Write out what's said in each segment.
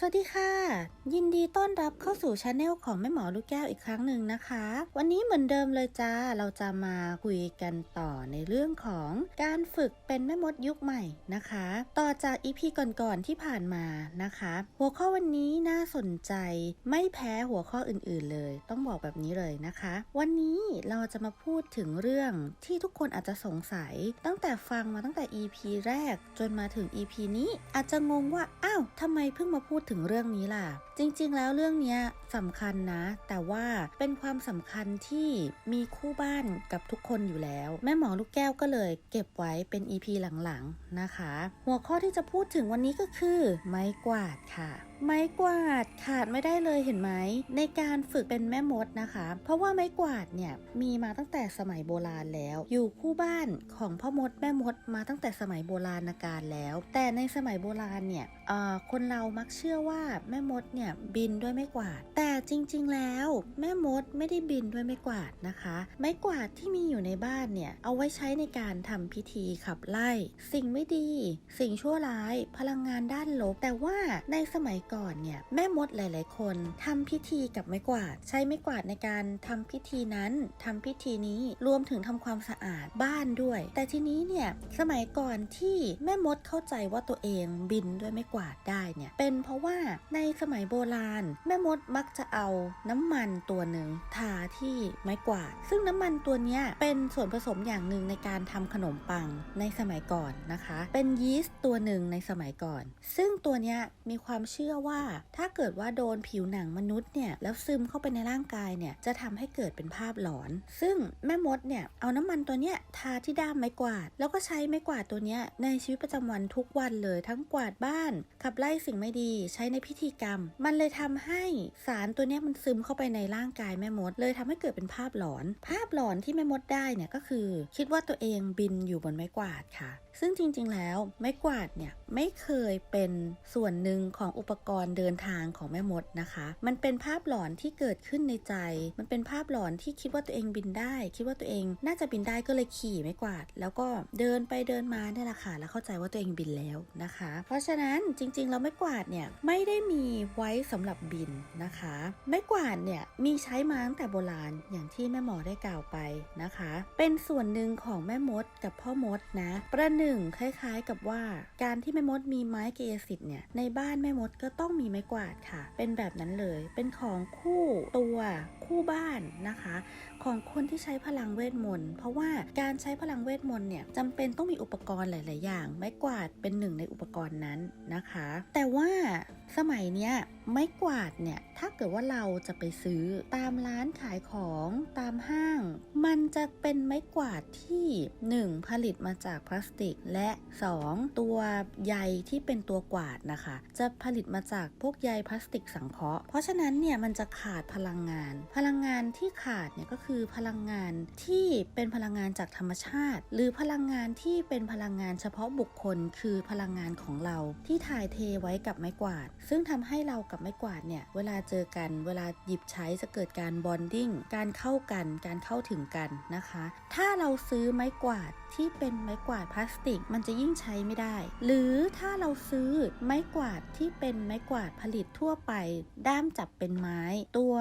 สวัสดีค่ะ ยินดีต้อนรับเข้าสู่ช anel ของแม่หมอลูกแก้วอีกครั้งหนึ่งนะคะ วันนี้เหมือนเดิมเลยจ้า เราจะมาคุยกันต่อในเรื่องของการฝึกเป็นแม่มดยุคใหม่นะคะ ต่อจากอีพีก่อนๆที่ผ่านมานะคะ หัวข้อวันนี้น่าสนใจไม่แพ้หัวข้ออื่นๆเลย ต้องบอกแบบนี้เลยนะคะ วันนี้เราจะมาพูดถึงเรื่องที่ทุกคนอาจจะสงสัย ตั้งแต่ฟังมาตั้งแต่ EP แรกจนมาถึง EP นี้อาจจะงงว่าอ้าวทำไมเพิ่งมาพูดถึงเรื่องนี้ล่ะ จริงๆ แล้วเรื่องนี้สำคัญนะ แต่ว่าเป็นความสำคัญที่มีคู่บ้านกับทุกคนอยู่แล้ว แม่หมอลูกแก้วก็เลยเก็บไว้เป็น EP หลังๆ นะคะ หัวข้อที่จะพูดถึงวันนี้ก็คือ ไม้กวาดค่ะ ไม้กวาดขาดไม่ได้เลยเห็นไหมในการฝึกเป็นแม่มดนะคะ เพราะว่าไม้กวาดเนี่ยมีมาตั้งแต่สมัยโบราณแล้ว อยู่คู่บ้านของพ่อมดแม่มดมาตั้งแต่สมัยโบราณกาลแล้ว แต่ในสมัยโบราณเนี่ยคนเรามักเชื่อว่าแม่มดเนี่ยบินด้วยไม้กวาด แต่จริงๆแล้วแม่มดไม่ได้บินด้วยไม้กวาดนะคะ ไม้กวาดที่มีอยู่ในบ้านเนี่ยเอาไว้ใช้ในการทำพิธีขับไล่ สิ่งไม่ดี สิ่งชั่วร้าย พลังงานด้านลบแต่ว่าในสมัยก่อนเนี่ยแม่มดหลาย ๆ คนทำพิธีกับไม้กวาด ใช้ไม้กวาดในการทำพิธีนั้นทำพิธีนี้รวมถึงทำความสะอาดบ้านด้วย แต่ทีนี้เนี่ยสมัยก่อนที่แม่มดเข้าใจว่าตัวเองบินด้วยไม้กวาดได้เนี่ยเป็นเพราะว่าในสมัยโบราณ แม่มดมักจะเอาน้ำมันตัวหนึ่งทาที่ไม้กวาด ซึ่งน้ำมันตัวนี้เป็นส่วนผสมอย่างหนึ่งในการทำขนมปังในสมัยก่อนนะคะ เป็นยีสต์ตัวหนึ่งในสมัยก่อน ซึ่งตัวนี้มีความเชื่อว่าถ้าเกิดว่าโดนผิวหนังมนุษย์เนี่ยแล้วซึมเข้าไปในร่างกายเนี่ยจะทำให้เกิดเป็นภาพหลอน ซึ่งแม่มดเนี่ยเอาน้ำมันตัวเนี้ยทาที่ด้ามไม้กวาด แล้วก็ใช้ไม้กวาดตัวเนี้ยในชีวิตประจำวันทุกวันเลยทั้งกวาดบ้าน ขับไล่สิ่งไม่ดีใช้ในพิธีกรรม มันเลยทำให้สารตัวเนี้ยมันซึมเข้าไปในร่างกายแม่มด เลยทำให้เกิดเป็นภาพหลอน ภาพหลอนที่แม่มดได้เนี่ยก็คือ คิดว่าตัวเองบินอยู่บนไม้กวาดค่ะ ซึ่งจริงๆแล้วไม้กวาดเนี่ยไม่เคยเป็นส่วนหนึ่งของอุปกรณ์เดินทางของแม่มดนะคะ มันเป็นภาพหลอนที่เกิดขึ้นในใจ มันเป็นภาพหลอนที่คิดว่าตัวเองบินได้ คิดว่าตัวเองน่าจะบินได้ก็เลยขี่ไม้กวาด แล้วก็เดินไปเดินมาเนี่ยแหละค่ะแล้วเข้าใจว่าตัวเองบินแล้วนะคะ เพราะฉะนั้นจริงๆแล้วไม้กวาดเนี่ยไม่ได้มีไว้สำหรับบินนะคะ ไม้กวาดเนี่ยมีใช้มาตั้งแต่โบราณอย่างที่แม่หมอได้กล่าวไปนะคะ เป็นส่วนหนึ่งของแม่มดกับพ่อมดนะประหนึ่งคล้ายๆกับว่า การที่แม่มดมีไม้เกยสิทธิ์เนี่ยในบ้านแม่มดก็ต้องมีไม้กวาดค่ะ เป็นแบบนั้นเลย เป็นของคู่ตัว คู่บ้านนะคะ ของคนที่ใช้พลังเวทมนต์เพราะว่าการใช้พลังเวทมนต์เนี่ยจำเป็นต้องมีอุปกรณ์หลาย ๆ อย่าง ไม้กวาดเป็นหนึ่งในอุปกรณ์นั้นนะคะ แต่ว่าสมัยเนี้ยไม้กวาดเนี่ยถ้าเกิดว่าเราจะไปซื้อตามร้านขายของตามห้าง มันจะเป็นไม้กวาดที่ 1. ผลิตมาจากพลาสติก และ 2. ตัวใยที่เป็นตัวกวาดนะคะ จะผลิตมาจากพวกใยพลาสติกสังเคราะห์เพราะฉะนั้นเนี่ยมันจะขาดพลังงานพพลังงานที่ขาดเนี่ยก็คือพลังงานที่เป็นพลังงานจากธรรมชาติ หรือพลังงานที่เป็นพลังงานเฉพาะบุคคล คือพลังงานของเราที่ถ่ายเทไว้กับไม้กวาด ซึ่งทำให้เรากับไม้กวาดเนี่ยเวลาเจอกันเวลาหยิบใช้จะเกิดการบอนดิ้งการเข้ากันการเข้าถึงกันนะคะ ถ้าเราซื้อไม้กวาดที่เป็นไม้กวาดพลาสติกมันจะยิ่งใช้ไม่ได้ หรือถ้าเราซื้อไม้กวาดที่เป็นไม้กวาดผลิตทั่วไป ด้ามจับเป็นไม้ ตัว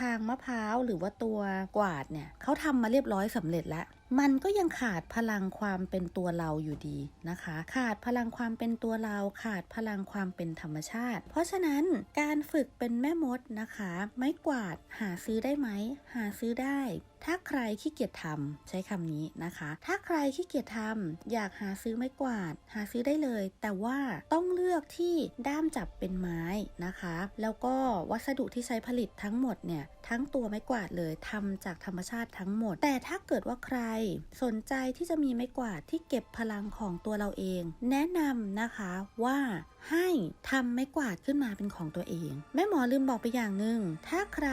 ทางมะพร้าวหรือว่าตัวกวาดเนี่ยเขาทำมาเรียบร้อยสำเร็จแล้ว มันก็ยังขาดพลังความเป็นตัวเราอยู่ดีนะคะ ขาดพลังความเป็นตัวเรา ขาดพลังความเป็นธรรมชาติ เพราะฉะนั้นการฝึกเป็นแม่มดนะคะ ไม้กวาดหาซื้อได้ไหม หาซื้อได้ถ้าใครขี้เกียจทำใช้คำนี้นะคะ ถ้าใครขี้เกียจทำอยากหาซื้อไม้กวาด หาซื้อได้เลย แต่ว่าต้องเลือกที่ด้ามจับเป็นไม้นะคะ แล้วก็วัสดุที่ใช้ผลิตทั้งหมดเนี่ยทั้งตัวไม้กวาดเลยทำจากธรรมชาติทั้งหมด แต่ถ้าเกิดว่าใครสนใจที่จะมีไม้กวาดที่เก็บพลังของตัวเราเอง แนะนำนะคะว่าให้ทำไม้กวาดขึ้นมาเป็นของตัวเอง แม่หมอลืมบอกไปอย่างหนึ่งถ้าใคร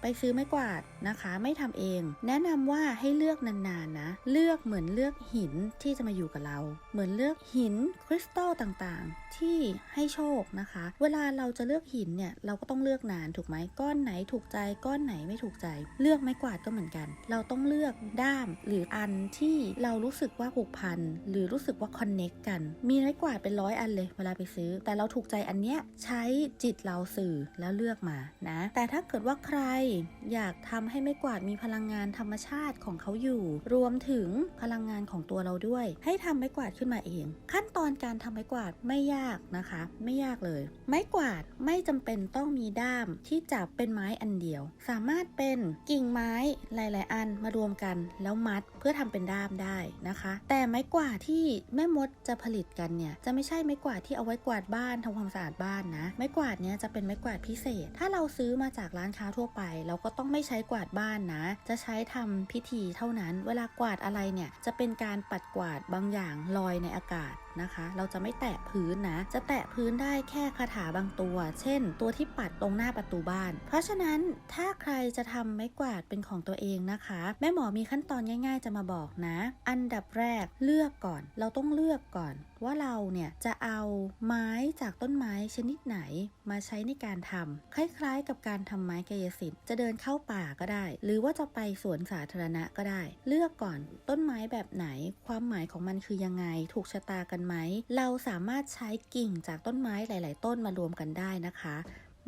ไปซื้อไม้กวาดนะคะ ไม่ทำเอง แนะนำว่าให้เลือกนานๆนะเลือกเหมือนเลือกหินที่จะมาอยู่กับเรา เหมือนเลือกหินคริสตัลต่างๆ ที่ให้โชคนะคะ เวลาเราจะเลือกหินเนี่ยเราก็ต้องเลือกนานถูกไหมก้อนไหนถูกใจก้อนไหนไม่ถูกใจ เลือกไม้กวาดก็เหมือนกัน เราต้องเลือกด้ามหรือรืออันที่เรารู้สึกว่าผูกพันหรือรู้สึกว่าคอนเน็กกัน มีไม้กวาดเป็นร้อยอันเลยเวลาไปซื้อ แต่เราถูกใจอันเนี้ยใช้จิตเราสื่อแล้วเลือกมานะ แต่ถ้าเกิดว่าใครอยากทำให้ไม้กวาดมีพลังงานธรรมชาติของเขาอยู่ รวมถึงพลังงานของตัวเราด้วย ให้ทำไม้กวาดขึ้นมาเอง ขั้นตอนการทำไม้กวาดไม่ยากนะคะ ไม่ยากเลย ไม้กวาดไม่จำเป็นต้องมีด้ามที่จับเป็นไม้อันเดียว สามารถเป็นกิ่งไม้หลาย ๆ อันมารวมกันแล้วมัด พื่อทำเป็นด้ามได้นะคะ แต่ไม้กวาดที่แม่มดจะผลิตกันเนี่ยจะไม่ใช่ไม้กวาดที่เอาไว้กวาดบ้านทำความสะอาดบ้านนะ ไม้กวาดเนี้ยจะเป็นไม้กวาดพิเศษ ถ้าเราซื้อมาจากร้านค้าทั่วไป เราก็ต้องไม่ใช้กวาดบ้านนะ จะใช้ทำพิธีเท่านั้น เวลากวาดอะไรเนี่ยจะเป็นการปัดกวาดบางอย่างลอยในอากาศ นะคะ เราจะไม่แตะพื้นนะ จะแตะพื้นได้แค่คาถาบางตัว เช่น ตัวที่ปัดตรงหน้าประตูบ้าน เพราะฉะนั้นถ้าใครจะทำไม้กวาดเป็นของตัวเองนะคะ แม่หมอมีขั้นตอนง่าย ๆ จะมาบอกนะ อันดับแรกเลือกก่อน เราต้องเลือกก่อน ว่าเราเนี่ยจะเอาไม้จากต้นไม้ชนิดไหนมาใช้ในการทำคล้ายๆ กับการทำไม้กายสิทธิ์จะเดินเข้าป่าก็ได้ หรือว่าจะไปสวนสาธารณะก็ได้ เลือกก่อนต้นไม้แบบไหน ความหมายของมันคือยังไง ถูกชะตากันไหม เราสามารถใช้กิ่งจากต้นไม้หลาย ๆ ต้นมารวมกันได้นะคะ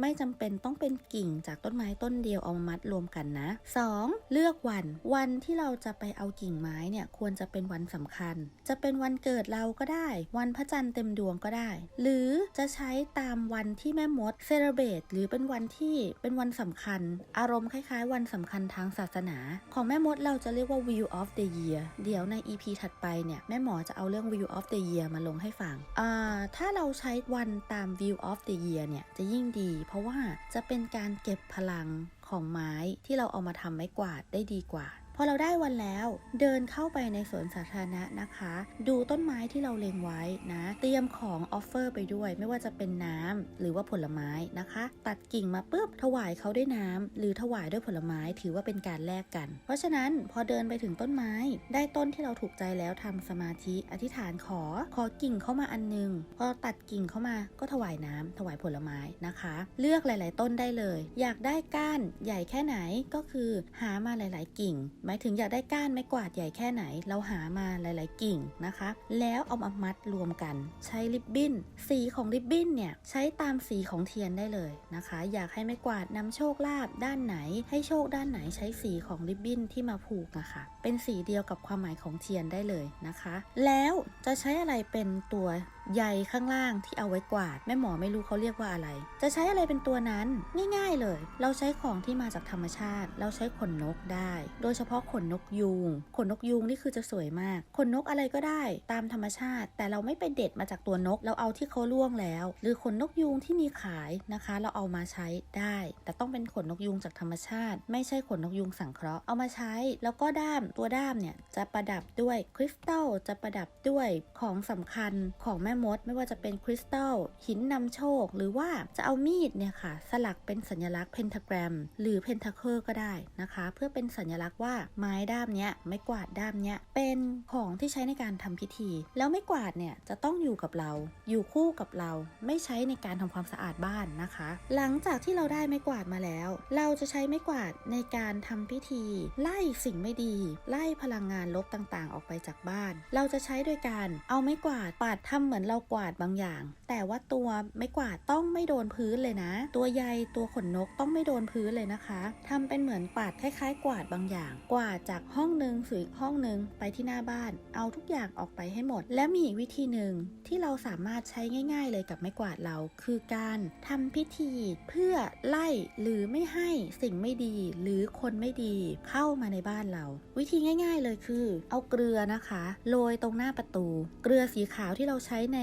ไม่จำเป็นต้องเป็นกิ่งจากต้นไม้ต้นเดียวเอามามัดรวมกันนะ 2. เลือกวัน วันที่เราจะไปเอากิ่งไม้เนี่ยควรจะเป็นวันสำคัญ จะเป็นวันเกิดเราก็ได้ วันพระจันทร์เต็มดวงก็ได้ หรือจะใช้ตามวันที่แม่มดเซเลเบตหรือเป็นวันที่เป็นวันสำคัญ อารมณ์คล้ายๆ วันสำคัญทางศาสนา ของแม่มดเราจะเรียกว่า view of the year เดี๋ยวใน EP ถัดไปเนี่ยแม่หมอจะเอาเรื่อง view of the year มาลงให้ฟัง อ่า ถ้าเราใช้วันตาม view of the year เนี่ยจะยิ่งดีเพราะว่าจะเป็นการเก็บพลังของไม้ที่เราเอามาทำไม้กวาดได้ดีกว่า อเราได้วันแล้ว เดินเข้าไปในสวนสาธารณะนะคะ ดูต้นไม้ที่เราเล็งไว้นะ เตรียมของออฟเฟอร์ไปด้วย ไม่ว่าจะเป็นน้ำหรือว่าผลไม้นะคะ ตัดกิ่งมาปุ๊บถวายเขาด้วยน้ำหรือถวายด้วยผลไม้ถือว่าเป็นการแลกกัน เพราะฉะนั้นพอเดินไปถึงต้นไม้ ได้ต้นที่เราถูกใจแล้วทำสมาธิอธิษฐานขอ ขอกิ่งเข้ามาอันนึงพอตัดกิ่งเข้ามาก็ถวายน้ำถวายผลไม้นะคะ เลือกหลาย ๆ ต้นได้เลย อยากได้ก้านใหญ่แค่ไหนก็คือหามาหลาย ๆ กิ่งมายถึงอยากได้ก้านไม้กวาดใหญ่แค่ไหน เราหามาหลาย ๆ กิ่งนะคะ แล้วเอามามัดรวมกัน ใช้ริบบิ้น สีของริบบิ้นเนี่ยใช้ตามสีของเทียนได้เลยนะคะ อยากให้ไม้กวาดนำโชคลาภด้านไหน ให้โชคด้านไหนใช้สีของริบบิ้นที่มาผูกนะคะ เป็นสีเดียวกับความหมายของเทียนได้เลยนะคะ แล้วจะใช้อะไรเป็นตัวใยข้างล่างที่เอาไว้กวาด แม่หมอไม่รู้เขาเรียกว่าอะไร จะใช้อะไรเป็นตัวนั้น ง่ายๆเลย เราใช้ของที่มาจากธรรมชาติ เราใช้ขนนกได้ โดยเฉพาะขนนกยูงขนนกยูงนี่คือจะสวยมาก ขนนกอะไรก็ได้ตามธรรมชาติ แต่เราไม่ไปเด็ดมาจากตัวนก เราเอาที่เขาล่วงแล้ว หรือขนนกยูงที่มีขายนะคะ เราเอามาใช้ได้ แต่ต้องเป็นขนนกยูงจากธรรมชาติ ไม่ใช่ขนนกยูงสังเคราะห์เอามาใช้ แล้วก็ด้ามตัวด้ามเนี่ยจะประดับด้วยคริสตัลจะประดับด้วยของสำคัญของแม่มด ไม่ว่าจะเป็นคริสตัลหินนำโชค หรือว่าจะเอามีดเนี่ยค่ะ สลักเป็นสัญลักษณ์เพนทาแกรม หรือเพนทาเคิลก็ได้นะคะ เพื่อเป็นสัญลักษณ์ว่าไม้ด้ามเนี้ยไม้กวาดด้ามเนี้ยเป็นของที่ใช้ในการทำพิธี แล้วไม้กวาดเนี่ยจะต้องอยู่กับเรา อยู่คู่กับเรา ไม่ใช้ในการทำความสะอาดบ้านนะคะ หลังจากที่เราได้ไม้กวาดมาแล้ว เราจะใช้ไม้กวาดในการทำพิธี ไล่สิ่งไม่ดี ไล่พลังงานลบต่างๆ ออกไปจากบ้าน เราจะใช้โดยการเอาไม้กวาดปาดทำเหมือนเรากวาดบางอย่าง แต่ว่าตัวไม้กวาดต้องไม่โดนพื้นเลยนะ ตัวใยตัวขนนกต้องไม่โดนพื้นเลยนะคะทำเป็นเหมือนปาดคล้ายๆ กวาดบางอย่าง กวาดจากห้องหนึ่งสู่อีกห้องหนึ่งไปที่หน้าบ้าน เอาทุกอย่างออกไปให้หมด และมีอีกวิธีหนึ่งที่เราสามารถใช้ง่าย ๆ เลยกับไม้กวาดเรา คือการทำพิธีเพื่อไล่หรือไม่ให้สิ่งไม่ดี หรือคนไม่ดีเข้ามาในบ้านเรา วิธีง่าย ๆ เลยคือ เอาเกลือนะคะโรยตรงหน้าประตู เกลือสีขาวที่เราใช้ใน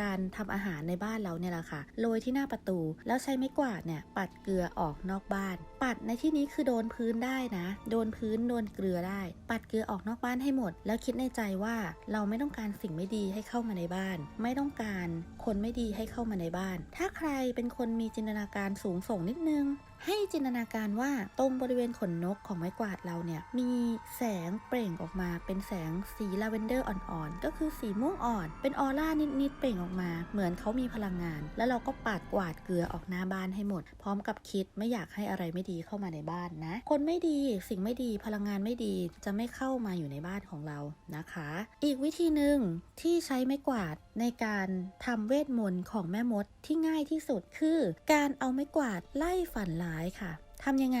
การทำอาหารในบ้านเราเนี่ยแหละค่ะโรยที่หน้าประตู แล้วใช้ไม้กวาดเนี่ยปัดเกลือออกนอกบ้าน ปัดในที่นี้คือโดนพื้นได้นะ โดนพื้นโดนเกลือได้ ปัดเกลือออกนอกบ้านให้หมด แล้วคิดในใจว่าเราไม่ต้องการสิ่งไม่ดีให้เข้ามาในบ้าน ไม่ต้องการคนไม่ดีให้เข้ามาในบ้าน ถ้าใครเป็นคนมีจินตนาการสูงส่งนิดนึง ให้จินตนาการว่าตรงบริเวณขนนกของไม้กวาดเราเนี่ย มีแสงเปล่งออกมา เป็นแสงสีลาเวนเดอร์อ่อนๆ ก็คือสีม่วงอ่อน เป็นออร่านิดๆ เปล่งออกมา เหมือนเขามีพลังงาน แล้วเราก็ปาดกวาดเกลือออกหน้าบ้านให้หมด พร้อมกับคิดไม่อยากให้อะไรไม่ดีเข้ามาในบ้านนะ คนไม่ดีสิ่งไม่ดีพลังงานไม่ดีจะไม่เข้ามาอยู่ในบ้านของเรานะคะ อีกวิธีหนึ่งที่ใช้ไม้กวาดในการทำเวทมนต์ของแม่มดที่ง่ายที่สุดคือ การเอาไม้กวาดไล่ฝันร้ายค่ะ ทำยังไง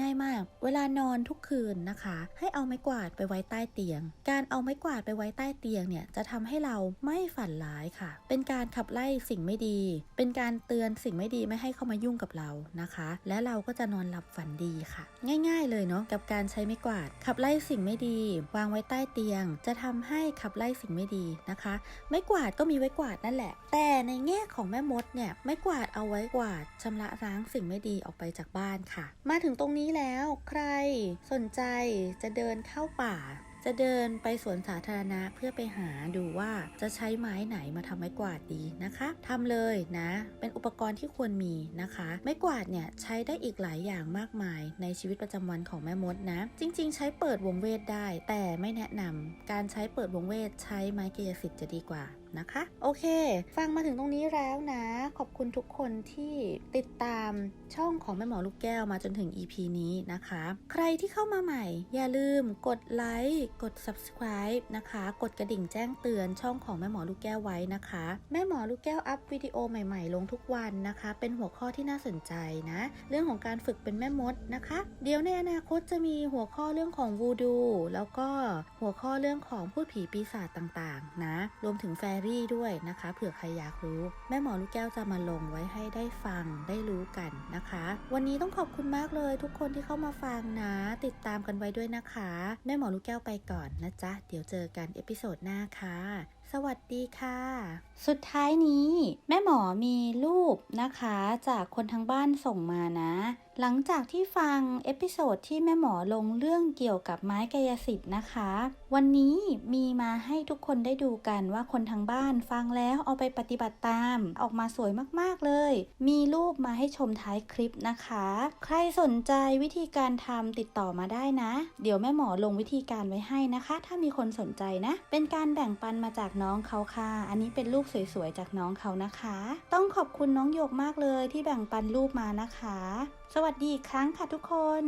ง่ายมาก เวลานอนทุกคืนนะคะ ให้เอาไม้กวาดไปไว้ใต้เตียง การเอาไม้กวาดไปไว้ใต้เตียงเนี่ยจะทำให้เราไม่ฝันร้ายค่ะ เป็นการขับไล่สิ่งไม่ดี เป็นการเตือนสิ่งไม่ดีไม่ให้เข้ามายุ่งกับเรานะคะ และเราก็จะนอนหลับฝันดีค่ะ ง่าย ๆ เลยเนาะกับการใช้ไม้กวาด ขับไล่สิ่งไม่ดี วางไว้ใต้เตียง จะทำให้ขับไล่สิ่งไม่ดีนะคะ ไม้กวาดก็มีไว้กวาดนั่นแหละ แต่ในแง่ของแม่มดเนี่ยไม้กวาดเอาไว้กวาดชำระล้างสิ่งไม่ดีออกไปจากบ้านค่ะมาถึงตรงนี้แล้วใครสนใจจะเดินเข้าป่า จะเดินไปสวนสาธารณะเพื่อไปหาดูว่าจะใช้ไม้ไหนมาทำไม้กวาดดีนะคะทำเลยนะ เป็นอุปกรณ์ที่ควรมีนะคะ ไม้กวาดเนี่ยใช้ได้อีกหลายอย่างมากมาย ในชีวิตประจำวันของแม่มดนะ จริง ๆ ใช้เปิดวงเวทได้ แต่ไม่แนะนำการใช้เปิดวงเวทใช้ไม้กายสิทธิ์จะดีกว่านะคะ โอเค ฟังมาถึงตรงนี้แล้วนะ ขอบคุณทุกคนที่ติดตาม ช่องของแม่หมอลูกแก้วมาจนถึง EP นี้นะคะ ใครที่เข้ามาใหม่ อย่าลืมกดไลค์กด subscribe นะคะ กดกระดิ่งแจ้งเตือนช่องของแม่หมอลูกแก้วไว้นะคะ แม่หมอลูกแก้วอัพวิดีโอใหม่ๆ ลงทุกวันนะคะ เป็นหัวข้อที่น่าสนใจนะ เรื่องของการฝึกเป็นแม่มดนะคะ เดี๋ยวในอนาคตจะมีหัวข้อเรื่องของวูดู แล้วก็หัวข้อเรื่องของพูดผีปีศาจต่างๆนะ รวมถึงแฟรี่ด้วยนะคะ เผื่อใครอยากรู้ แม่หมอลูกแก้วจะมาลงไว้ให้ได้ฟังได้รู้กันนะนะคะ วันนี้ต้องขอบคุณมากเลยทุกคนที่เข้ามาฟังนะ ติดตามกันไว้ด้วยนะคะแม่หมอลูกแก้วไปก่อนนะจ๊ะ เดี๋ยวเจอกันเอพิโซดหน้าค่ะ สวัสดีค่ะ สุดท้ายนี้ แม่หมอมีรูปนะคะ จากคนทางบ้านส่งมานะ หลังจากที่ฟังเอพิโซดที่แม่หมอลงเรื่องเกี่ยวกับไม้กายสิทธิ์นะคะ วันนี้มีมาให้ทุกคนได้ดูกันว่าคนทางบ้านฟังแล้วเอาไปปฏิบัติตาม ออกมาสวยมากๆเลย มีรูปมาให้ชมท้ายคลิปนะคะ ใครสนใจวิธีการทำติดต่อมาได้นะ เดี๋ยวแม่หมอลงวิธีการไว้ให้นะคะ ถ้ามีคนสนใจนะ เป็นการแบ่งปันมาจากน้องเขาค่ะ อันนี้เป็นรูปสวยๆจากน้องเขานะคะ ต้องขอบคุณน้องโยกมากเลยที่แบ่งปันรูปมานะคะ สวัสดีอีกครั้งค่ะทุกคน